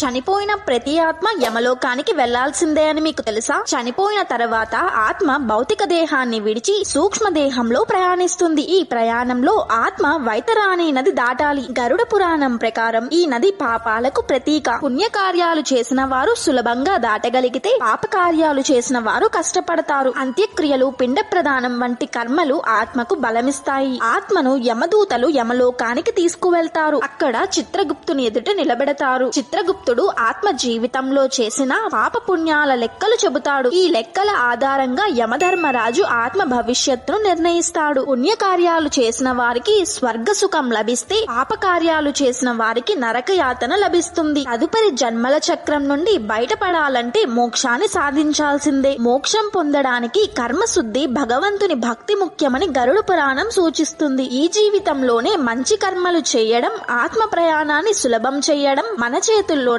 చనిపోయిన ప్రతి ఆత్మ యమలోకానికి వెళ్ళాల్సిందే అని మీకు తెలుసా? చనిపోయిన తర్వాత ఆత్మ భౌతిక దేహాన్ని విడిచి సూక్ష్మ దేహంలో ప్రయాణిస్తుంది. ఈ ప్రయాణంలో ఆత్మ వైతరాణి నది దాటాలి. గరుడ పురాణం ప్రకారం ఈ నది పాపాలకు ప్రతీక. పుణ్యకార్యాలు చేసిన వారు సులభంగా దాటగలిగితే పాప కార్యాలు చేసిన వారు కష్టపడతారు. అంత్యక్రియలు పిండ ప్రదానం వంటి కర్మలు ఆత్మకు బలమిస్తాయి. ఆత్మను యమదూతలు యమలోకానికి తీసుకువెళ్తారు. అక్కడ చిత్రగుప్తుని ఎదుట నిలబెడతారు. చిత్రగుప్తు చిత్రగుప్తుడు ఆత్మ జీవితంలో చేసిన పాపపుణ్యాల లెక్కలు చెబుతాడు. ఈ లెక్కల ఆధారంగా యమధర్మరాజు ఆత్మ భవిష్యత్తును నిర్ణయిస్తాడు. పుణ్యకార్యాలు చేసిన వారికి స్వర్గ సుఖం లభిస్తే పాపకార్యాలు చేసిన వారికి నరక యాతన లభిస్తుంది. తదుపరి జన్మల చక్రం నుండి బయటపడాలంటే మోక్షాన్ని సాధించాల్సిందే. మోక్షం పొందడానికి కర్మశుద్ధి భగవంతుని భక్తి ముఖ్యమని గరుడు పురాణం సూచిస్తుంది. ఈ జీవితంలోనే మంచి కర్మలు చేయడం ఆత్మ ప్రయాణాన్ని సులభం చేయడం మన చేతుల్లో